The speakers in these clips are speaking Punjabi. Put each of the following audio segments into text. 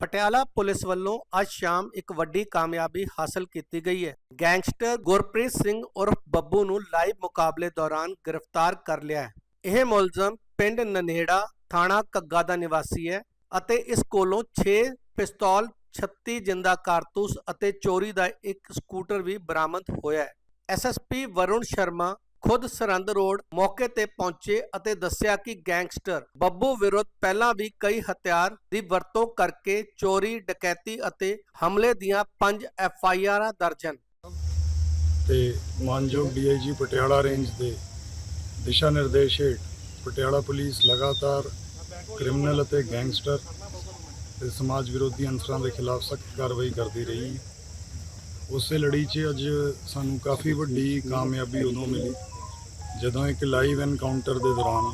ਪਟਿਆਲਾ ਪੁਲਿਸ ਵੱਲੋਂ ਅੱਜ ਸ਼ਾਮ ਇੱਕ ਵੱਡੀ ਕਾਮਯਾਬੀ ਹਾਸਲ ਕੀਤੀ ਗਈ ਹੈ। ਗੈਂਗਸਟਰ ਗੁਰਪ੍ਰੀਤ ਸਿੰਘ ਉਰਫ ਬੱਬੂ ਨੂੰ ਲਾਈਵ ਮੁਕਾਬਲੇ ਦੌਰਾਨ ਗ੍ਰਿਫਤਾਰ ਕਰ ਲਿਆ ਹੈ। ਇਹ ਮੁਲਜ਼ਮ ਪਿੰਡ ਨਨੇੜਾ, ਥਾਣਾ ਕੱਗਾ ਦਾ ਨਿਵਾਸੀ ਹੈ ਅਤੇ ਇਸ ਕੋਲੋਂ 6 ਪਿਸਤੌਲ 36 ਜਿੰਦਾ ਕਾਰਤੂਸ ਅਤੇ ਚੋਰੀ ਦਾ ਇੱਕ ਸਕੂਟਰ ਵੀ ਬਰਾਮਦ ਹੋਇਆ ਹੈ। ਐਸਐਸਪੀ ਵਰੁਣ ਸ਼ਰਮਾ ਖੁਦ ਸਰੰਦ ਰੋਡ ਮੌਕੇ ਤੇ ਪਹੁੰਚੇ ਅਤੇ ਦੱਸਿਆ ਕਿ ਗੈਂਗਸਟਰ ਬੱਬੂ ਵਿਰੁੱਧ ਪਹਿਲਾਂ ਵੀ ਕਈ ਹਥਿਆਰ ਦੀ ਵਰਤੋਂ ਕਰਕੇ ਚੋਰੀ, ਡਕੈਤੀ ਅਤੇ ਹਮਲੇ ਦੀਆਂ 5 ਐਫਆਈਆਰਾਂ ਦਰਜ ਹਨ ਤੇ ਮਾਨਯੋਗ ਡੀਆਈਜੀ ਪਟਿਆਲਾ ਰੇਂਜ ਦੇ ਦਿਸ਼ਾ ਨਿਰਦੇਸ਼ ਹੇਠ ਪਟਿਆਲਾ ਪੁਲਿਸ ਲਗਾਤਾਰ ਕ੍ਰਿਮੀਨਲ ਅਤੇ ਗੈਂਗਸਟਰ ਤੇ ਸਮਾਜ ਵਿਰੋਧੀ ਅਨਸਰਾਂ ਦੇ ਖਿਲਾਫ ਸਖਤ ਕਾਰਵਾਈ ਕਰਦੀ ਰਹੀ ਹੈ। ਉਸੇ ਲੜੀ 'ਚ ਅੱਜ ਸਾਨੂੰ ਕਾਫੀ ਵੱਡੀ ਕਾਮਯਾਬੀ ਉਦੋਂ ਮਿਲੀ ਜਦੋਂ ਇੱਕ ਲਾਈਵ ਐਨਕਾਊਂਟਰ ਦੇ ਦੌਰਾਨ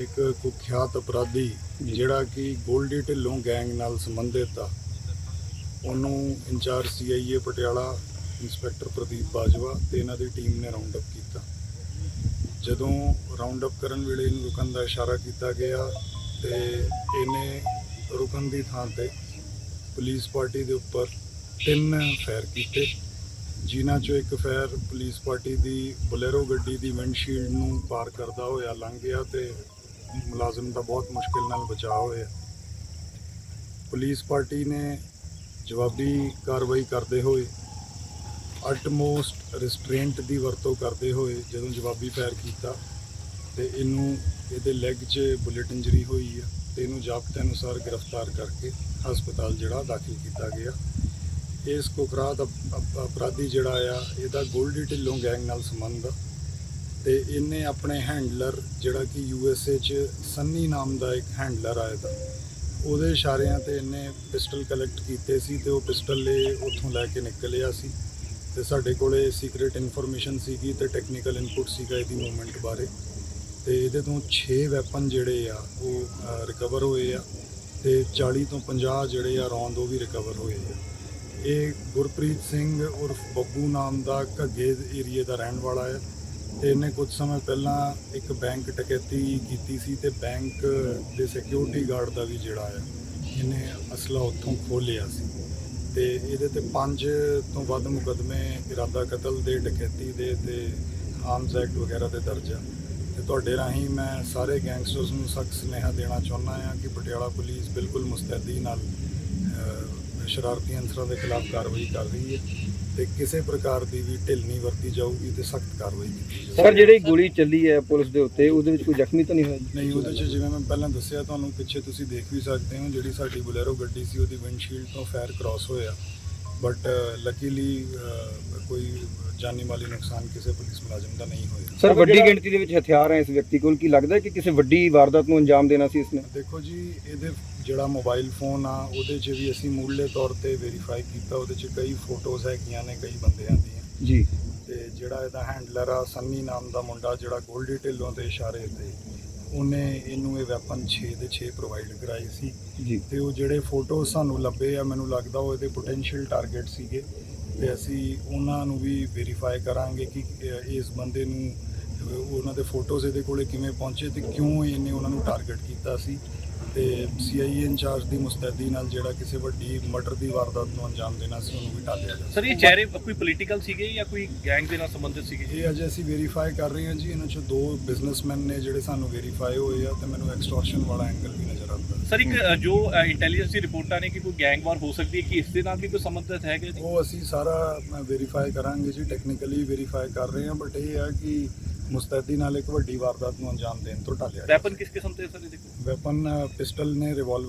ਇੱਕ ਕੁਖਿਆਤ ਅਪਰਾਧੀ ਜਿਹੜਾ ਕਿ ਗੋਲਡੀ ਢਿੱਲੋਂ ਗੈਂਗ ਨਾਲ ਸੰਬੰਧਿਤ ਆ ਉਹਨੂੰ incharge CIA Patiala inspector Pradeep Bajwa ਤੇ ਇਹਨਾਂ ਦੀ ਟੀਮ ਨੇ ਰਾਉਂਡ ਅਪ ਕੀਤਾ। ਜਦੋਂ ਰਾਉਂਡ ਅਪ ਕਰਨ ਵੇਲੇ ਇਹਨੂੰ ਰੁਕਣ ਦਾ ਇਸ਼ਾਰਾ ਕੀਤਾ ਗਿਆ ਤੇ ਇਹਨੇ ਰੁਕਣ ਦੀ ਥਾਂ ਤੇ ਪੁਲਿਸ ਪਾਰਟੀ ਦੇ ਉੱਪਰ ਤਿੰਨ ਫਾਇਰ ਕੀਤੇ, ਜਿਨ੍ਹਾਂ ਚੋਂ ਇੱਕ ਫਾਇਰ ਪੁਲਿਸ ਪਾਰਟੀ ਦੀ ਬੁਲੇਰੋ ਗੱਡੀ ਦੀ ਵਿੰਡਸ਼ੀਲਡ ਨੂੰ ਪਾਰ ਕਰਦਾ ਹੋਇਆ ਲੰਘ ਗਿਆ ਤੇ ਮੁਲਾਜ਼ਮ ਦਾ ਬਹੁਤ ਮੁਸ਼ਕਿਲ ਨਾਲ ਬਚਾਅ ਹੋਇਆ। ਪੁਲਿਸ ਪਾਰਟੀ ਨੇ ਜਵਾਬੀ ਕਾਰਵਾਈ ਕਰਦੇ ਹੋਏ ਅਲਟਮੋਸਟ ਰਿਸਟ੍ਰੇਂਟ ਦੀ ਵਰਤੋਂ ਕਰਦੇ ਹੋਏ ਜਦੋਂ ਜਵਾਬੀ ਫਾਇਰ ਕੀਤਾ ਤੇ ਇਹਨੂੰ ਇਹਦੇ ਲੈਗ 'ਚ ਬੁਲੇਟ ਇੰਜਰੀ ਹੋਈ ਆ ਤੇ ਇਹਨੂੰ ਜ਼ਾਬਤੇ ਅਨੁਸਾਰ ਗ੍ਰਿਫਤਾਰ ਕਰਕੇ ਹਸਪਤਾਲ ਜਿਹੜਾ ਦਾਖਲ ਕੀਤਾ ਗਿਆ। ਇਸ ਕੁਕਰਾਤ ਅਪ- ਅਪ- ਅਪਰਾਧੀ ਜਿਹੜਾ ਆ, ਇਹਦਾ ਗੋਲਡੀ ਢਿੱਲੋਂ ਗੈਂਗ ਨਾਲ ਸੰਬੰਧ ਆ। ਤੇ ਇਹਨੇ ਆਪਣੇ ਹੈਂਡਲਰ, ਜਿਹੜਾ ਕਿ ਯੂ ਐਸ ਏ 'ਚ ਸੰਨੀ ਨਾਮ ਦਾ ਇੱਕ ਹੈਂਡਲਰ ਆਇਆ ਦਾ ਉਹਦੇ ਇਸ਼ਾਰਿਆਂ ਤੇ ਇਹਨੇ ਪਿਸਟਲ ਕਲੈਕਟ ਕੀਤੇ ਸੀ ਤੇ ਉਹ ਪਿਸਟਲ ਇਹ ਉੱਥੋਂ ਲੈ ਕੇ ਨਿਕਲਿਆ ਸੀ। ਤੇ ਸਾਡੇ ਕੋਲੇ ਸੀਕ੍ਰੀਟ ਇਨਫੋਰਮੇਸ਼ਨ ਸੀਗੀ ਤੇ ਟੈਕਨੀਕਲ ਇਨਪੁਟ ਸੀਗਾ ਇਹਦੀ ਮੂਵਮੈਂਟ ਬਾਰੇ। ਤੇ ਇਹਦੇ ਤੋਂ 6 ਵੈਪਨ ਜਿਹੜੇ ਆ, ਉਹ ਰਿਕਵਰ ਹੋਏ ਆ। ਤੇ 40 ਤੋਂ 50 ਜਿਹੜੇ ਆ ਰੌਂਦ ਉਹ ਵੀ ਰਿਕਵਰ ਹੋਏ ਆ। ਇਹ ਗੁਰਪ੍ਰੀਤ ਸਿੰਘ ਉਰਫ ਬੱਬੂ ਨਾਮ ਦਾ ਘੱਗੇ ਏਰੀਏ ਦਾ ਰਹਿਣ ਵਾਲਾ ਹੈ ਤੇ ਇਹਨੇ ਕੁਝ ਸਮੇਂ ਪਹਿਲਾਂ ਇੱਕ ਬੈਂਕ ਟਕੈਤੀ ਕੀਤੀ ਸੀ ਤੇ ਬੈਂਕ ਦੇ ਸਿਕਿਉਰਿਟੀ ਗਾਰਡ ਦਾ ਵੀ ਜਿਹੜਾ ਹੈ, ਇਹਨੇ ਅਸਲਾ ਉੱਥੋਂ ਖੋਹ ਲਿਆ ਸੀ। ਤੇ ਇਹਦੇ ਤੇ ਪੰਜ ਤੋਂ ਵੱਧ ਮੁਕਦਮੇ ਇਰਾਦਾ ਕਤਲ ਦੇ, ਡਕੈਤੀ ਦੇ ਤੇ ਆਰਮਸ ਐਕਟ ਵਗੈਰਾ ਦੇ ਦਰਜ ਆ। ਤੇ ਤੁਹਾਡੇ ਰਾਹੀਂ ਮੈਂ ਸਾਰੇ ਗੈਂਗਸਟਰਸ ਨੂੰ ਸਖਤ ਸੁਨੇਹਾ ਦੇਣਾ ਚਾਹੁੰਦਾ ਹਾਂ ਕਿ ਪਟਿਆਲਾ ਪੁਲਿਸ ਬਿਲਕੁਲ ਮੁਸਤੈਦੀ ਨਾਲ ਸ਼ਰਾਰਤੀ ਅੰਸਰਾਂ ਦੇ ਖਿਲਾਫ ਕਾਰਵਾਈ ਕਰ ਰਹੀ ਹੈ ਤੇ ਕਿਸੇ ਪ੍ਰਕਾਰ ਦੀ ਵੀ ਢਿੱਲ ਨਹੀਂ ਵਰਤੀ ਜਾਊਗੀ ਤੇ ਸਖਤ ਕਾਰਵਾਈ ਕੀਤੀ ਜਾਊਗੀ ਸਰ ਜਿਹੜੀ ਗੋਲੀ ਚੱਲੀ ਹੈ ਪੁਲਿਸ ਦੇ ਉੱਤੇ ਉਹਦੇ ਵਿੱਚ ਕੋਈ ਜ਼ਖਮੀ ਤਾਂ ਨਹੀਂ ਹੋਇਆ? ਨਹੀਂ ਉਹਦੇ 'ਚ ਜਿਵੇਂ ਮੈਂ ਪਹਿਲਾਂ ਦੱਸਿਆ ਤੁਹਾਨੂੰ ਪਿੱਛੇ ਤੁਸੀਂ ਦੇਖ ਵੀ ਸਕਦੇ ਹੋ ਜਿਹੜੀ ਸਾਡੀ ਬੁਲੇਰੋ ਗੱਡੀ ਸੀ ਉਹਦੀ ਵਿੰਡਸ਼ੀਲਡ ਤੋਂ ਫਾਇਰ ਕ੍ਰਾਸ ਹੋਇਆ ਬਟ ਲੱਕੀਲੀ ਕੋਈ ਜਾਨੀ ਮਾਲੀ ਨੁਕਸਾਨ ਕਿਸੇ ਪੁਲਿਸ ਮੁਲਾਜ਼ਮ ਦਾ ਨਹੀਂ ਹੋਇਆ। ਸਰ ਵੱਡੀ ਗਿਣਤੀ ਦੇ ਵਿੱਚ ਹਥਿਆਰ ਹੈ ਇਸ ਵਿਅਕਤੀ ਕੋਲ ਕੀ ਲੱਗਦਾ ਹੈ ਕਿ ਕਿਸੇ ਵੱਡੀ ਵਾਰਦਾਤ ਨੂੰ ਅੰਜਾਮ ਦੇਣਾ ਸੀ ਇਸਨੇ? ਦੇਖੋ ਜੀ ਇਹਦੇ ਜਿਹੜਾ ਮੋਬਾਈਲ ਫੋਨ ਆ ਉਹਦੇ 'ਚ ਵੀ ਅਸੀਂ ਮੂਲਲੇ ਤੌਰ ਤੇ ਵੈਰੀਫਾਈ ਕੀਤਾ ਉਹਦੇ 'ਚ ਕਈ ਫੋਟੋਜ਼ ਹੈਗੀਆਂ ਨੇ ਕਈ ਬੰਦਿਆਂ ਦੀਆਂ। ਜੀ। ਤੇ ਜਿਹੜਾ ਇਹਦਾ ਹੈਂਡਲਰ ਆ ਸੰਨੀ ਨਾਮ ਦਾ ਮੁੰਡਾ ਜਿਹੜਾ ਗੋਲਡੀ ਢਿੱਲੋਂ ਦੇ ਇਸ਼ਾਰੇ ਤੇ ਉਹਨੇ ਇਹਨੂੰ ਇਹ ਵੈਪਨ 6 ਦੇ 6 ਪ੍ਰੋਵਾਈਡ ਕਰਾਏ ਸੀ। ਜੀ। ਤੇ ਉਹ ਜਿਹੜੇ ਫੋਟੋ ਸਾਨੂੰ ਲੱਭੇ ਆ ਮੈਨੂੰ ਲੱਗਦਾ ਉਹ ਇਹਦੇ ਪੋਟੈਂਸ਼ੀਅਲ ਟਾਰਗੇਟ ਸੀਗੇ। ਤੇ ਅਸੀਂ ਉਹਨਾਂ ਨੂੰ ਵੀ ਵੈਰੀਫਾਈ ਕਰਾਂਗੇ ਕਿ ਇਸ ਬੰਦੇ ਨੂੰ ਉਹਨਾਂ ਦੇ ਫੋਟੋਜ਼ ਇਹਦੇ ਕੋਲੇ ਕਿਵੇਂ ਪਹੁੰਚੇ ਤੇ ਕਿਉਂ ਇਹਨੇ ਉਹਨਾਂ ਨੂੰ ਟਾਰਗੇਟ ਕੀਤਾ ਸੀ। ਤੇ ਸੀਆਈਏ ਇੰਚਾਰਜ ਦੀ ਮੁਸਤੈਦੀ ਨਾਲ ਜਿਹੜਾ ਕਿਸੇ ਵੱਡੀ ਮਰਡਰ ਦੀ ਵਾਰਦਾਤ ਨੂੰ ਅੰਜਾਮ ਦੇਣਾ ਸੀ ਉਹਨੂੰ ਵੀ ਟਾਲਿਆ ਜਾ ਸਰ ਇਹ ਚਿਹਰੇ ਕੋਈ ਪੋਲੀਟੀਕਲ ਸੀਗੇ ਜਾਂ ਕੋਈ ਗੈਂਗ ਦੇ ਨਾਲ ਸੰਬੰਧਿਤ ਸੀਗੇ? ਇਹ ਅਜੇ ਅਸੀਂ ਵੈਰੀਫਾਈ ਕਰ ਰਹੇ ਹਾਂ ਜੀ ਇਹਨਾਂ ਚੋਂ ਦੋ ਬਿਜ਼ਨਸਮੈਨ ਨੇ ਜਿਹੜੇ ਸਾਨੂੰ ਵੈਰੀਫਾਈ ਹੋਏ ਆ ਤੇ ਮੈਨੂੰ ਐਕਸਟੋਰਸ਼ਨ ਵਾਲਾ ਐਂਗਲ ਵੀ ਨਜ਼ਰ ਆਉਂਦਾ। ਸਰ ਇੱਕ ਜੋ ਇੰਟੈਲੀਜੈਂਸ ਦੀ ਰਿਪੋਰਟਾਂ ਨੇ ਕਿ ਕੋਈ ਗੈਂਗ ਵਾਰ ਹੋ ਸਕਦੀ ਹੈ ਕਿ ਇਸ ਦੇ ਨਾਲ ਵੀ ਕੋਈ ਸੰਬੰਧਿਤ ਹੈਗਾ ਜੀ? ਉਹ ਅਸੀਂ ਸਾਰਾ ਵੈਰੀਫਾਈ ਕਰਾਂਗੇ ਜੀ ਟੈਕਨੀਕਲੀ ਵੈਰੀਫਾਈ ਕਰ ਰਹੇ ਹਾਂ ਬਟ ਇਹ ਹੈ ਕਿ ਮੁਸਤੈਦੀ ਨਾਲ ਇੱਕ ਵੱਡੀ ਵਾਰਦਾਤ ਨੂੰ ਅੰਜਾਮ ਦੇਣ ਤੋਂ ਟਾਲਿਆ ਵੈਪਨ ਕਿਸ ਕਿਸਮ ਦੇ ਸਰ ਇਹਦੇ ਵੈਪਨ ਪਿਸਟਲ ਨੇ ਰਿਵਾਲਵਰ